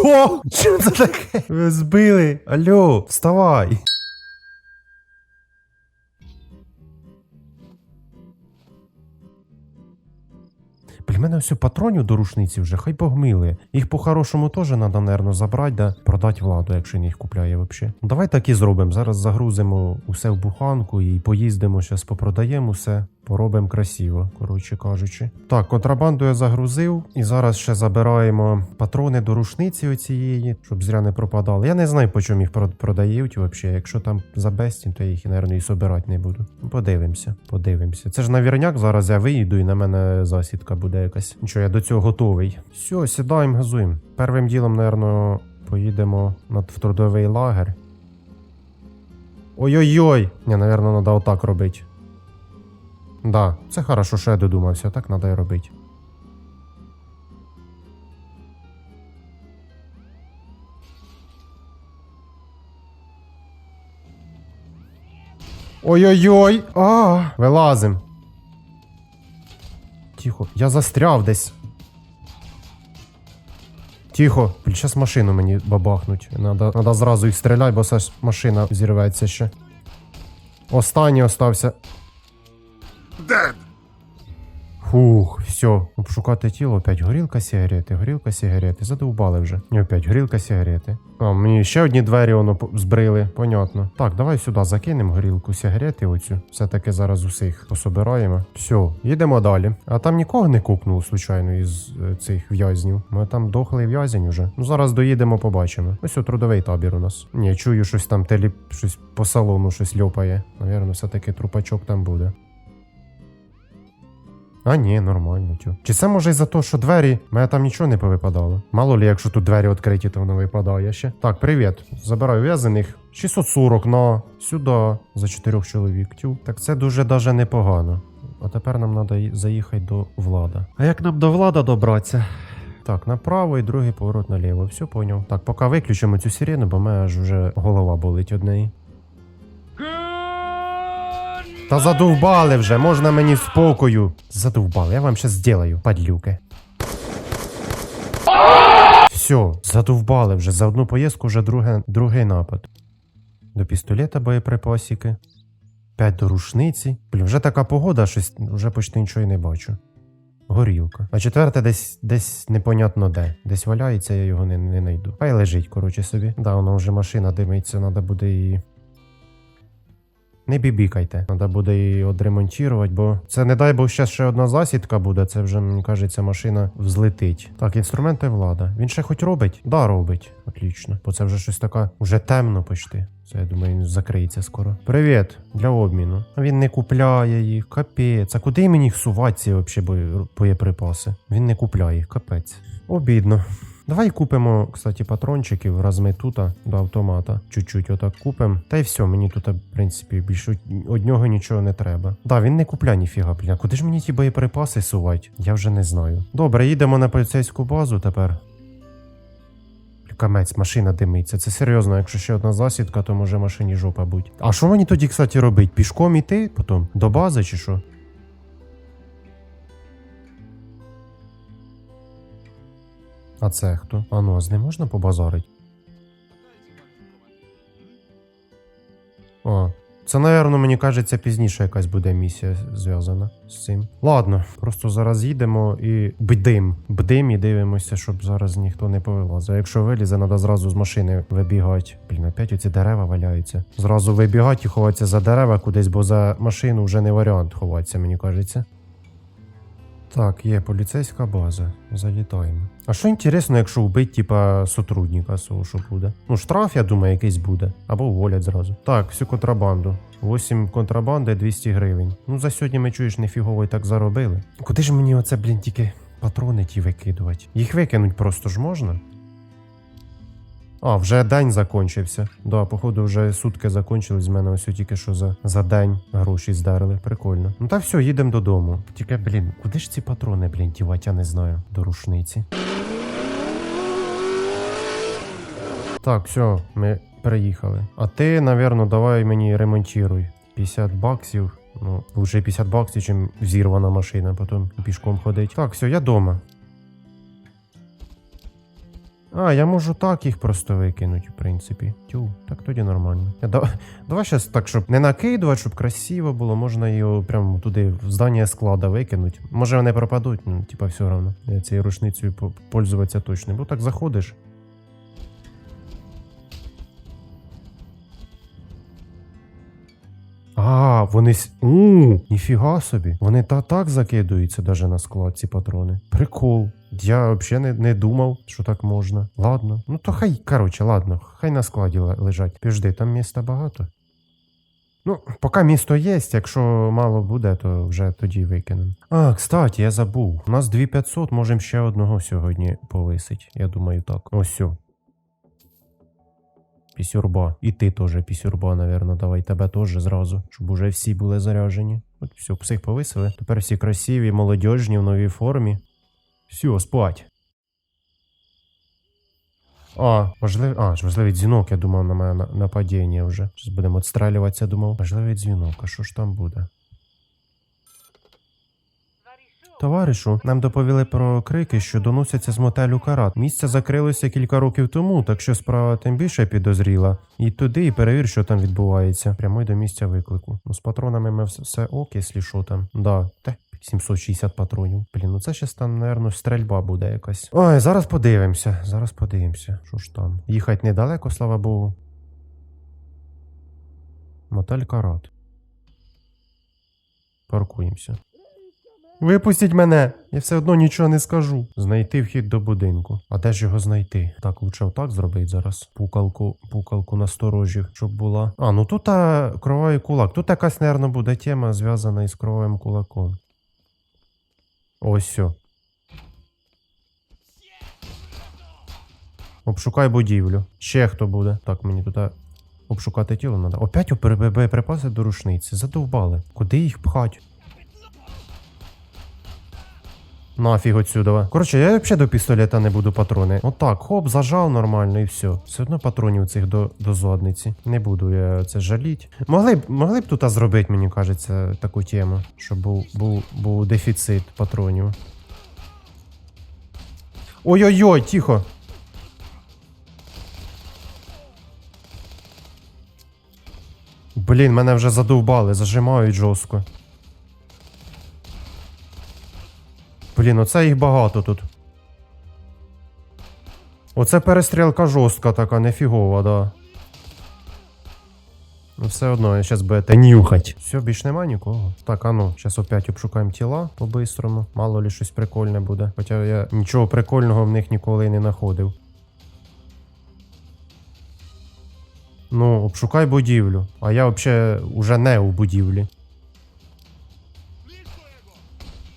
Що? Що це таке? Ви збили? Алло, вставай. Блін, мене все патронів до рушниці вже, хай погмили. Їх по-хорошому теж треба, напевно, забрати, да продати владу, якщо він їх купляє взагалі. Давай так і зробимо. Зараз загрузимо усе в буханку і поїздимо, зараз попродаємо усе. Поробимо красиво, коротше кажучи. Так, контрабанду я загрузив, і зараз ще забираємо патрони до рушниці оцієї, щоб зря не пропадали. Я не знаю, по чому їх продають взагалі. Якщо там за безцінь, то я їх, мабуть, і собирати не буду. Подивимося, подивимося. Це ж навірняк, зараз я виїду і на мене засідка буде якась. Нічого, я до цього готовий. Все, сідаємо, газуємо. Первим ділом, напевно, поїдемо в трудовий лагер. Ой-ой-ой! Ні, напевно, треба отак робити. Да, це хорошо, що я додумався, так треба і робити. Ой-ой-ой! А, вилазим. Тихо, я застряв десь. Тихо, щас машину мені бабахнуть. Надо, надо зразу їх стріляти, бо це ж машина зірветься ще. Останній остався. Dead. Фух, все, обшукати тіло, опять горілка сигарети, горілка сигарети. Задовбали вже. І опять горілка сигарети. А, мені ще одні двері воно збрили, понятно. Так, давай сюди закинемо горілку сигарети оцю. Все-таки зараз усіх пособираємо. Все, їдемо далі. А там нікого не кукнуло, случайно, із е, цих в'язнів. Ми там дохлий в'язень уже. Ну зараз доїдемо, побачимо. Ось о, трудовий табір у нас. Ні, чую, щось там телі, щось по салону щось льопає. Навірно, все-таки трупачок там буде. А, ні, нормально, тю. Чи це може із-за того, що двері, мене там нічого не повипадало. Мало лі, якщо тут двері відкриті, то воно випадає ще. Так, привіт. Забираю в'язаних. 640 на сюди за чотирьох чоловік. Тю. Так це дуже даже непогано. А тепер нам треба заїхати до влада. А як нам до влада добратися? Так, направо і другий поворот наліво. Все поняв. Так, поки виключимо цю сирену, бо мене аж вже голова болить од неї. Та задовбали вже, можна мені спокою. Задовбали, я вам щас зроблю, падлюки. Все, задовбали вже. За одну поїздку вже друге, другий напад. До пістолета боєприпасики. П'ять до рушниці. Блін, вже така погода, щось вже почти нічого й не бачу. Горілка. А четверте десь десь непонятно де. Десь валяється, я його не, не знайду. Хай лежить, коротше собі. Да, воно вже машина димиться, треба буде її. Не бібікайте, треба буде її одремонтувати, бо це не дай Бог ще одна засідка буде. Це вже мені кажеться, машина взлетить. Так, інструменти влада. Він ще хоч робить? Да, робить. Отлично. Бо це вже щось таке, вже темно почти. Це я думаю, він закриється скоро. Привіт, для обміну. А Він не купляє їх, капець. А куди мені їх сувати ці бої- боєприпаси? Він не купляє їх, капець. Обідно. Давай купимо, кстати, патрончиків розмитута до автомата. Чуть-чуть отак купимо. Та й все, мені тут, в принципі, більше од нього нічого не треба. Да, він не купляє ніфіга, бля. Куди ж мені ті боєприпаси сувати? Я вже не знаю. Добре, їдемо на поліцейську базу тепер. Камець, машина димиться. Це серйозно, якщо ще одна засідка, то може машині жопа будь. А що мені тоді, кстати, робити? Пішком іти потім? До бази чи що? А це хто? А ну, а з ним можна побазарити? О, це, напевно, мені кажеться, пізніше якась буде місія зв'язана з цим. Ладно, просто зараз їдемо і бдим. Бдим і дивимося, щоб зараз ніхто не повилазив. Якщо вилізе, треба зразу з машини вибігати. Блін, опять оці дерева валяються. Зразу вибігати і ховатися за дерева кудись, бо за машину вже не варіант ховатися, мені кажеться. Так, є поліцейська база. Залітаємо. А що інтересно, якщо вбить, типа, сотрудника свого, що буде? Ну, штраф, я думаю, якийсь буде. Або уволять зразу. Так, всю контрабанду. 8 контрабанди, 200 гривень. Ну, за сьогодні ми чуєш, нефігово і так заробили. Куди ж мені оце, блін, тільки патрони ті викидувати? Їх викинуть просто ж можна? А, вже день закончився. Да, походу, вже сутки закончились з мене ось тільки що за, за день гроші здарили. Прикольно. Ну та все, їдемо додому. Тільки, блін, куди ж ці патрони, блін, дівати, я не знаю, до рушниці. Так, все, ми приїхали. А ти, напевно, давай мені ремонтируй. 50 баксів. Ну, лучше 50 баксів, чим взірвана машина, потім пішком ходить. Так, все, я дома. А, я можу так їх просто викинути, в принципі. Тю, так тоді нормально. Я, да, давай щас так, щоб не накидувати, щоб красиво було, можна його прямо туди в здання склада викинути. Може вони пропадуть, ну, типа все одно. Я цією рушницею пользуватися точно. Бо так заходиш. А, вони. с- ніфіга собі. Вони та так закидуються даже на склад, ці патрони. Прикол. Я взагалі не, не думав, що так можна. Ладно. Ну то хай, коротше, ладно, хай на складі лежать. Піжди, там міста багато. Ну, поки місто є, якщо мало буде, то вже тоді викинемо. А, кстати, я забув. У нас 2500, можемо ще одного сьогодні повисить. Я думаю, так. Ось сьо. Пісюрба. І ти теж пісюрба, навірно. Давай тебе теж зразу, щоб уже всі були заряжені. От все, всіх повисили. Тепер всі красиві, молодіжні в новій формі. Все, спать. А, важливий. А, ж дзвінок, я думав, на мене нападіння вже. Зараз будемо відстрелюватися, думав. Важливий дзвінок, а що ж там буде? Товаришу, нам доповіли про крики, що доносяться з мотелю Карат. Місце закрилося кілька років тому, так що справа тим більше підозріла. І туди і перевір, що там відбувається. Прямуй до місця виклику. Ну, з патронами ми все, все що там. Да, те. 760 патронів. Блін, ну це ще там, напевно, стрельба буде якась. Ой, зараз подивимося. Зараз подивимося. Що ж там? Їхати недалеко, слава Богу. Мотель Карат. Паркуємося. Випустіть мене! Я все одно нічого не скажу. Знайти вхід до будинку. А де ж його знайти? Так, лучше отак зробити зараз. Пукалку, пукалку насторожі, щоб була. А, ну тут а, кровавий кулак. Тут якась, напевно, буде тема зв'язана із кровавим кулаком. Ось. Обшукай будівлю. Ще хто буде. Так, мені туди обшукати тіло треба. Опять боєприпаси до рушниці. Задовбали. Куди їх пхать? Нафіг отсюда. Коротше, я взагалі до пістолета не буду патрони. Отак, хоп, зажав нормально і все. Все одно патронів цих до, до задниці. Не буду я це жаліть. Могли б, могли б тут зробити, мені кажеться, таку тему, щоб був, був, був дефіцит патронів. Ой-ой-ой, тихо. Блін, мене вже задовбали, зажимають жорстко. Блін, оце їх багато тут. Оце перестрілка жорстка така, нефігова, да. Ну, все одно, я зараз будете нюхать. Все, більш нема нікого. Так, а ну, зараз опять обшукаємо тіла по-бистрому. Мало ли щось прикольне буде. Хоча я нічого прикольного в них ніколи і не знаходив. Ну, обшукай будівлю. А я взагалі уже не у будівлі.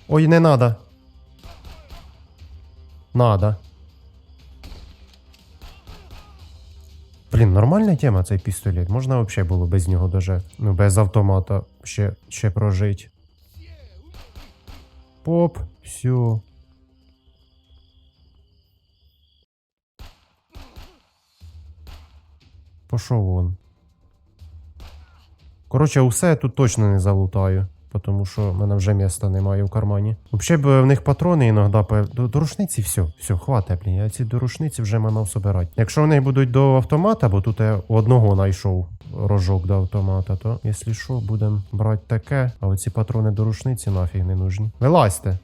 Ой, не надо. Надо. Блін, нормальна тема цей пістолет. Можна взагалі було без нього даже. Ну, без автомата ще, ще прожить. Поп, все. Пошов вон. Коротше, усе я тут точно не залутаю. Тому що в мене вже міста немає в кармані. Взагалі б в них патрони іноді до, до рушниці все, все, хватить, блін. Я ці до рушниці вже мав собирати. Якщо вони будуть до автомата, бо тут я одного знайшов рожок до автомата, то якщо що, будемо брати таке, а оці патрони до рушниці нафіг не нужні. Вилазьте.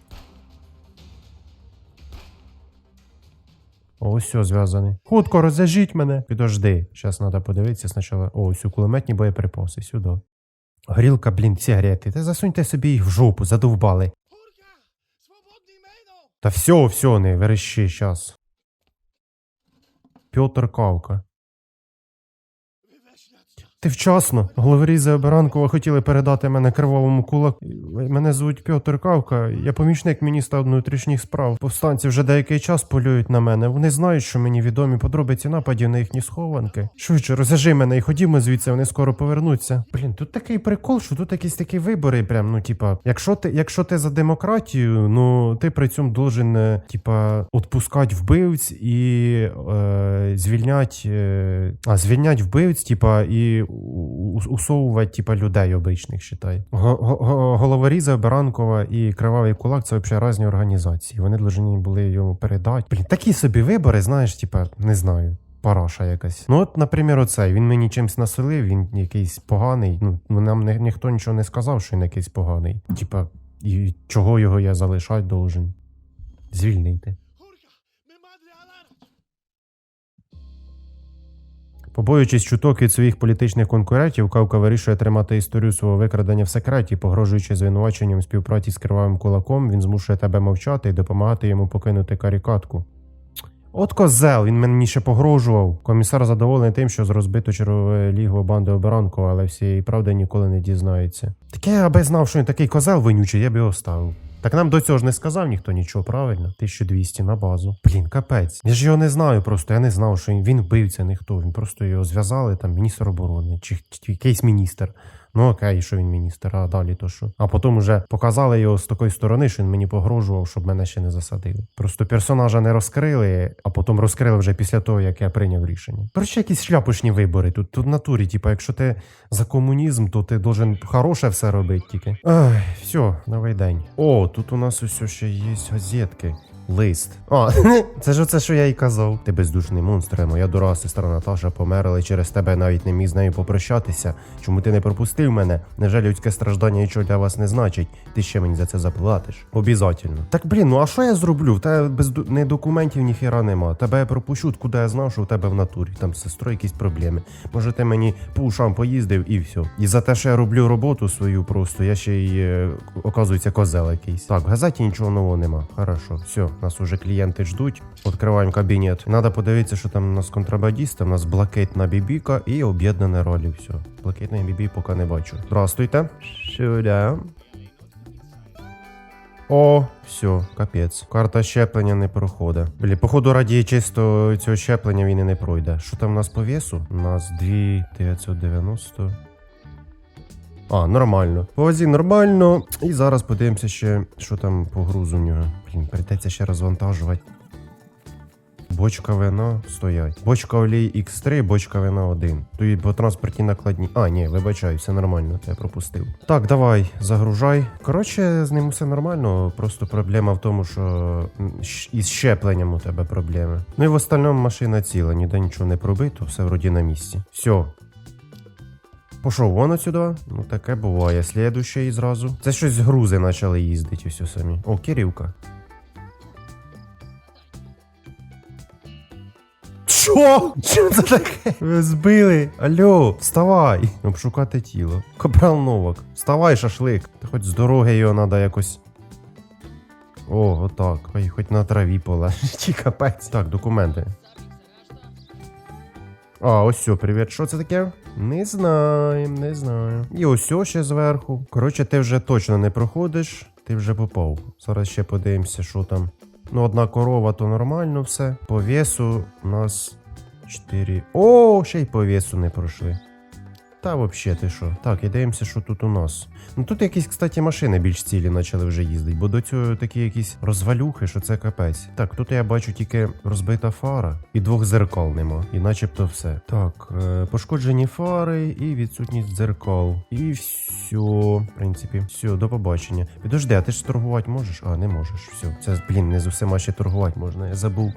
Ось все зв'язаний. Хутко розв'яжіть мене. Підожди. Зараз треба подивитися спочатку. О, ось у кулеметні боєприпаси. Сюди. Горілка, блін, сигарети. Та засуньте собі їх в жопу, задовбали. Та все, все, не верещи, щас. Пьотр Кавка. Ти вчасно. Головорізи Оберанкова хотіли передати мене кривавому кулаку. Мене звуть Пьотр Кавка. Я помічник міністра внутрішніх справ. Повстанці вже деякий час полюють на мене. Вони знають, що мені відомі подробиці нападів на їхні схованки. Швидше, розв'яжи мене і ходімо звідси, вони скоро повернуться. Блін, тут такий прикол, що тут якісь такі вибори. Прям, ну, типа, якщо ти, якщо ти за демократію, ну ти при цьому должен, е, типа, відпускати вбивць і е, звільнять, е, а, звільнять вбивць, типа, і усовувати, типа, людей обичних, считай. Го- го- го- Головоріза, Баранкова і Кривавий Кулак це взагалі різні організації. Вони повинні були йому передати. Блін, такі собі вибори, знаєш, типа, не знаю. Параша якась. Ну, от, наприклад, оцей. Він мені чимось насолив, він якийсь поганий. Ну, нам не, ніхто нічого не сказав, що він якийсь поганий. Типа, і чого його я залишати должен? Звільнити. Побоюючись чуток від своїх політичних конкурентів, Кавка вирішує тримати історію свого викрадення в секреті, погрожуючи звинуваченням співпраці з кривавим кулаком, він змушує тебе мовчати і допомагати йому покинути карікатку. От козел, він мені ще погрожував. Комісар задоволений тим, що з розбито чергове лігво банди оборанку, але всієї правди ніколи не дізнається. Таке, аби знав, що він такий козел вонючий, я б його ставив. Так нам до цього ж не сказав ніхто нічого, правильно? 1200 на базу. Блін, капець. Я ж його не знаю просто. Я не знав, що він, вбивця, ніхто. Він просто його зв'язали, там, міністр оборони, чи якийсь міністр. Ну окей, що він міністр, а далі то що. А потім вже показали його з такої сторони, що він мені погрожував, щоб мене ще не засадили. Просто персонажа не розкрили, а потім розкрили вже після того, як я прийняв рішення. Короче, якісь шляпушні вибори. Тут, тут в натурі, типа, якщо ти за комунізм, то ти должен хороше все робити тільки. Ай, все, новий день. О, тут у нас ось ще є газетки. Лист. А, це ж оце, що я й казав. Ти бездушний монстр, моя дорога сестра Наташа померла і через тебе навіть не міг з нею попрощатися. Чому ти не пропустив мене? Невже людське страждання нічого для вас не значить? Ти ще мені за це заплатиш? Обязательно. Так блін, ну а що я зроблю? Тебе без не документів ніхіра нема. Тебе я пропущу, куди я знав, що у тебе в натурі. Там з сестрою якісь проблеми. Може, ти мені по ушам поїздив і все. І за те, що я роблю роботу свою просто, я ще й е, оказується козел якийсь. Так, в газеті нічого нового нема. Хорошо, все, нас уже клієнти ждуть. Відкриваємо кабінет. Надо подивитися, що там у нас контрабандісти. У нас блакитна бібіка і об'єднане ролі. Все. Блакитної бібі поки не бачу. Здравствуйте. Сюда. О, все, капець. Карта щеплення не проходить. Блі, походу, раді чисто цього щеплення він і не пройде. Що там у нас по весу? У нас 2990. А, нормально. По вазі нормально. І зараз подивимося ще, що там по грузу у нього. Блін, прийдеться ще розвантажувати. Бочка вина стоять. Бочка олій X3, бочка вина 1. Тут по транспортній накладні. А, ні, вибачаю, все нормально, я пропустив. Так, давай, загружай. Коротше, з ним все нормально. Просто проблема в тому, що із щепленням у тебе проблеми. Ну і в остальному машина ціла, ніде нічого не пробито, все вроді на місці. Все. Пішов вон отсюди. Ну таке буває. Слідущий зразу. Це щось грузи почали їздити ось самі. О, Кирівка. Що? Що це таке? Ви збили? Алло, вставай! Обшукати тіло. Капрал Новак. Вставай, шашлик. Та хоч з дороги його треба якось. О, отак. Хай хоч на траві полежить. Капець. Так, документи. А, ось все, привіт. Що це таке? Не знаю, не знаю. І ось о ще зверху. Коротше, ти вже точно не проходиш, ти вже попав. Зараз ще подивимося, що там. Ну, одна корова, то нормально все. По весу у нас 4. О, ще й по весу не пройшли. Та взагалі ти що? Так, і дивимося, що тут у нас. Ну тут якісь, кстати, машини більш цілі почали вже їздити, бо до цього такі якісь розвалюхи, що це капець. Так, тут я бачу тільки розбита фара і двох зеркал нема, і начебто все. Так, е, пошкоджені фари і відсутність дзеркал. І все, в принципі, все, до побачення. Підожди, а ти ж торгувати можеш? А, не можеш. Все, це, блін, не з усіма ще торгувати можна, я забув.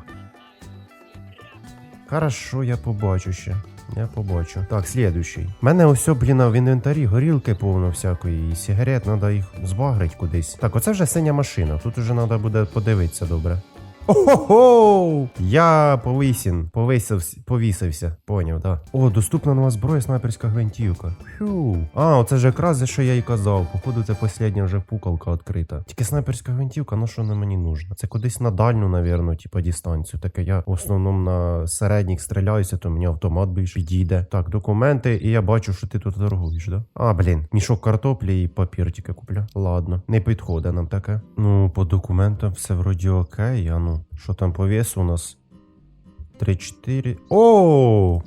Хорошо, я побачу ще. Я побачу. Так, слідуючий. У мене ось, блін, в інвентарі горілки повно всякої, і сигарет, треба їх збагрить кудись. Так, оце вже синя машина. Тут уже треба буде подивитися добре. Ого! Я повисін, повисився, повісився. Поняв, да. О, доступна нова зброя, снайперська гвинтівка. Фью. А, оце ж якраз за що я і казав. Походу, це остання вже пукалка відкрита. Тільки снайперська гвинтівка, ну що на мені нужна? Це кудись на дальню, навірно, типа дистанцію. Таке я в основному на середніх стріляюся, то мені автомат більш підійде. Так, документи, і я бачу, що ти тут торгуєш, да? А, блін, мішок картоплі і папір тільки куплю. Ладно, не підходить нам таке. Ну, по документам все вроді окей, а ну. Що там по весу у нас? 3-4. О!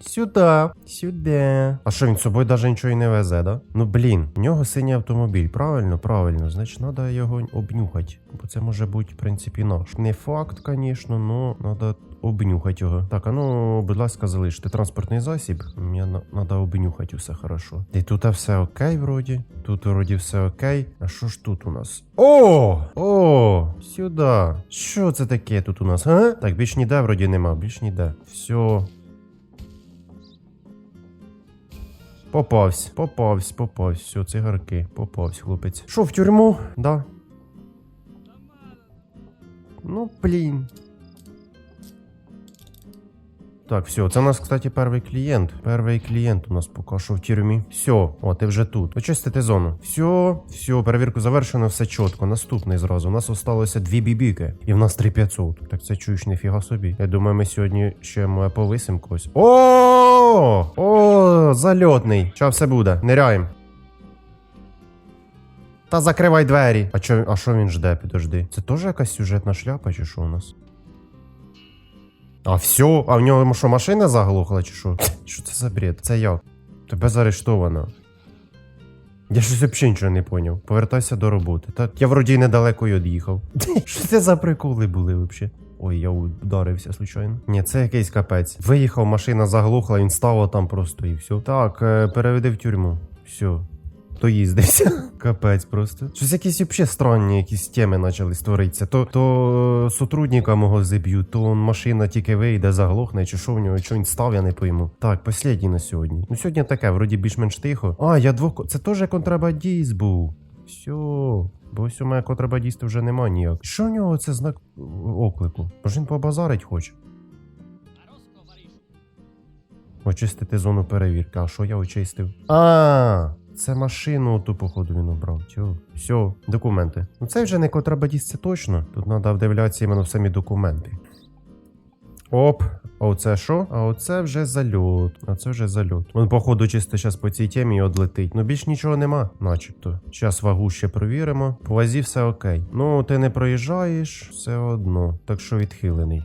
Сюди, сюди. А що він з собою навіть нічого і не везе, да? Ну блін, в нього синій автомобіль. Правильно, правильно. Значить, треба його обнюхати. Бо це може бути, в принципі, наш. Не факт, звісно, но треба обнюхати його. Так, а ну, будь ласка, залиште транспортний засіб. Мені треба обнюхати все хорошо. І тут все окей, вроді. Тут вроді все окей. А що ж тут у нас? О! О! Сюди. Що це таке тут у нас? А? Так, більш ніде вроді нема, більш ніде. Все. Попавсь, попавсь, попавсь. Все, цигарки, попавсь, хлопець. Що, в тюрму? Да. Ну, блін. Так, все, це у нас, кстати, перший клієнт. Перший клієнт у нас поки що в тюрмі. Все, о, ти вже тут. Очистити зону. Все, все, перевірку завершено, все чітко. Наступний зразу. У нас осталося дві бібіки. І в нас 3500. Так це чуєш ніфіга собі. Я думаю, ми сьогодні ще ми повисим когось. О! О, зальотний. Що все буде? Ниряємо. Та закривай двері. А чо, а що він жде? Підожди. Це теж якась сюжетна шляпа, чи що у нас? А все? А в нього що, машина заглохла, чи що? Що це за бред? Це як? Тебе заарештовано. Я щось взагалі нічого не поняв. Повертайся до роботи. Так, я вроді недалеко й од'їхав. Що це за приколи були взагалі? Ой, я ударився, случайно. Ні, це якийсь капець. Виїхав, машина заглохла, він став там просто і все. Так, е, переведи в тюрму. Все. То їздився. Капець просто. Щось якісь взагалі странні якісь теми почали створитися. То, то сотрудника мого зіб'ють, то он машина тільки вийде, заглохне, чи що в нього, що він став, я не пойму. Так, послідній на сьогодні. Ну сьогодні таке, вроді більш-менш тихо. А, я двох. Це теж контрабандіст був. Все. Бо ось у мене контрабандіста вже нема ніяк. Що в нього це знак оклику? Може він побазарить хоче? Очистити зону перевірки. А що я очистив? А, це машину ту, походу, він обрав. Тьо. Все, документи. Ну це вже не контрабандіст, це точно. Тут треба вдивлятися іменно в самі документи. Оп, а оце що? А оце вже зальот. А це вже зальот. Він, походу, чисто зараз по цій темі і одлетить. Ну більш нічого нема, начебто. Зараз вагу ще провіримо. По вазі все окей. Ну, ти не проїжджаєш все одно. Так що відхилений.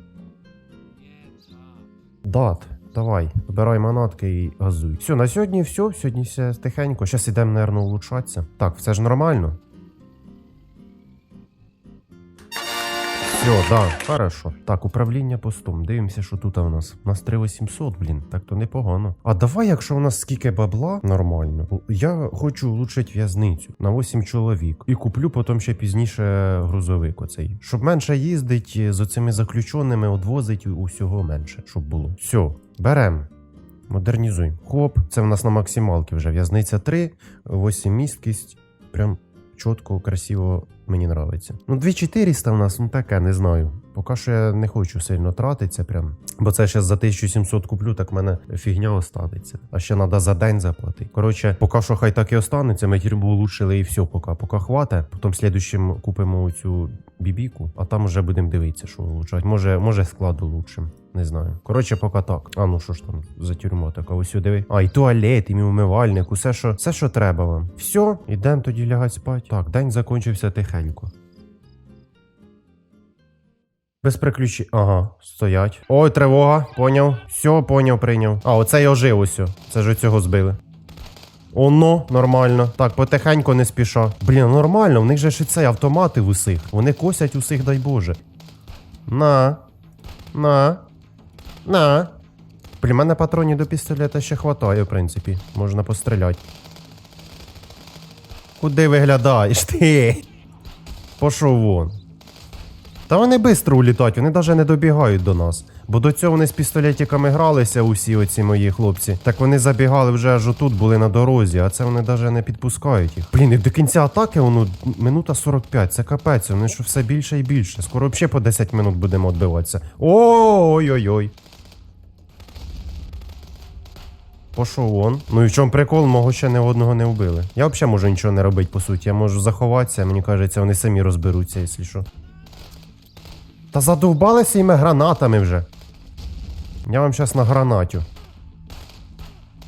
Дат. Давай, вибирай манатки і газуй. Все, на сьогодні все. Сьогодні все тихенько. Зараз ідемо, наверное, улучшатися. Так, все ж нормально. Все, да, хорошо. Так, управління постом. Дивимося, що тут у нас. У нас 3800, блін, так то непогано. А давай, якщо у нас скільки бабла, нормально. Я хочу улучшити в'язницю на 8 чоловік. І куплю потім ще пізніше грузовик оцей. Щоб менше їздить з оцими заключеними, одвозить усього менше, щоб було. Все, берем. Модернізуємо. Хоп, це в нас на максималки вже. В'язниця 3, 8 місткість. Прям чітко, красиво мені нравиться. Ну, 2400 у нас, ну таке, не знаю. Поки що я не хочу сильно тратитися прям. Бо це ще за 1700 куплю, так в мене фігня останеться. А ще треба за день заплатити. Коротше, поки що хай так і останеться, ми тюрму улучшили і все, поки. Поки хвата. Потім слідущим купимо цю бібіку, а там вже будемо дивитися, що улучшати. Може, може склад улучшим. Не знаю. Коротше, поки так. А ну що ж там за тюрма така? Ось диви. А, і туалет, і умивальник, усе, що, все, що треба вам. Все, ідемо тоді лягати спати. Так, день закінчився тихенько. Без приключень. Ага, стоять. Ой, тривога, поняв. Все, поняв, прийняв. А, оце я ожив усьо. Це ж цього збили. Оно, нормально. Так, потихеньку не спіша. Блін, нормально, в них же ж це автомати в усіх. Вони косять усіх, дай Боже. На. На. На. Блін, мене патронів до пістолета ще хватає, в принципі. Можна постріляти. Куди виглядаєш ти? Пошов вон. Та вони швидко улітають, вони навіть не добігають до нас. Бо до цього вони з пістолетиками гралися, усі оці мої хлопці. Так вони забігали вже аж отут, були на дорозі, а це вони навіть не підпускають їх. Блін, і до кінця атаки воно минута 45, це капець, вони що все більше і більше. Скоро взагалі по 10 минут будемо відбиватися. Ой-ой-ой. Пошов он. Ну і в чому прикол, мого ще не одного не вбили. Я взагалі можу нічого не робити, по суті. Я можу заховатися, мені кажеться, вони самі розберуться, якщо що. Та задовбалися іми гранатами вже. Я вам зараз на гранатю.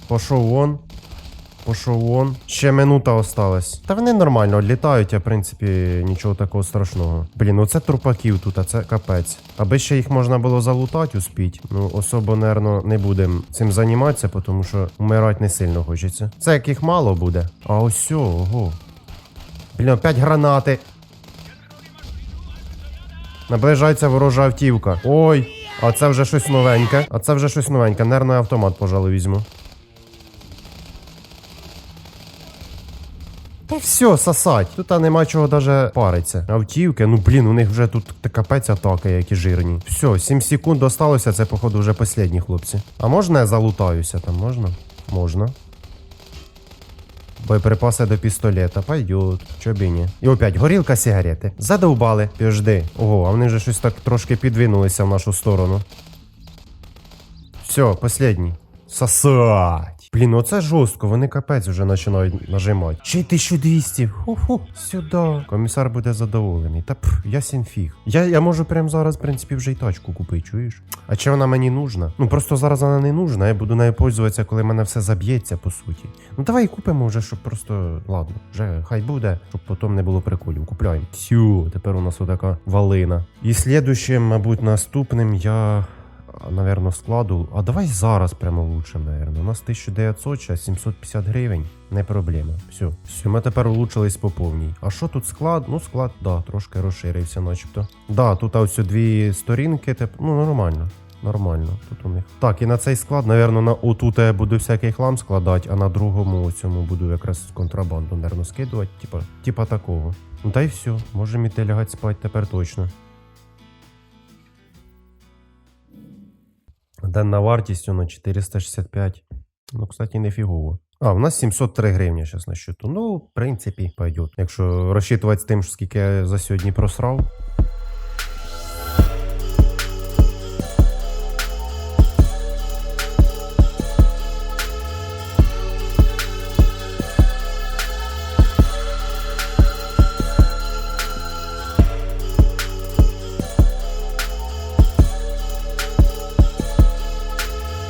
Пошов вон. Пошов вон. Ще минута осталась. Та вони нормально літають, а в принципі нічого такого страшного. Блін, оце трупаків тут, а це капець. Аби ще їх можна було залутати, успіть. Ну, особо, нервно, не будемо цим займатися, тому що вмирати не сильно хочеться. Це як їх мало буде. А ось ого. Блін, опять гранати. Наближається ворожа автівка. Ой, а це вже щось новеньке. А це вже щось новеньке. Нервний автомат, пожалуй, візьму. Та все, сосать. Тут а, нема чого даже париться. Автівки, ну блін, у них вже тут капець атаки, які жирні. Все, 7 секунд осталося, це, походу, вже последні хлопці. А можна я залутаюся там, можна? Можна. Боєприпаси до пістолета, пойдет, чо б і опять горілка сигарети. Задовбали, піжди. Ого, а вони вже щось так трошки підвинулися в нашу сторону. Все, последній. Сосать. Блін, оце жорстко, вони капець вже починають нажимати. Ще й 1200. Ху-ху, сюди. Комісар буде задоволений. Та пф, ясен фіг. Я, я можу прямо зараз, в принципі, вже й тачку купити, чуєш? А чи вона мені нужна? Ну просто зараз вона не нужна, я буду нею пользуватися, коли мене все заб'ється, по суті. Ну давай купимо вже, щоб просто. Ладно, вже хай буде, щоб потім не було приколів. Купляємо. Тю, тепер у нас отака валина. І слідущим, мабуть, наступним я. А, Наверно, складу. А давай зараз прямо лучше, наверно. У нас 1900, зараз 750 гривень. Не проблема. Все. Все, ми тепер улучшились по повній. А що тут склад? Ну, склад, да, трошки розширився, начебто. Да, тут ось дві сторінки, тип, ну нормально. Нормально, тут у них. Так, і на цей склад, наверно, на отут я буду всякий хлам складати, а на другому цьому буду якраз контрабанду, наверно, скидувати, типа, типа такого. Ну та й все, можемо іти лягати спати тепер точно. Денна вартість на 465. Ну, кстати, не фігово. А, у нас 703 гривні зараз на счету. Ну, в принципі, пойдет. Якщо розчитувати з тим, скільки я за сьогодні просрав.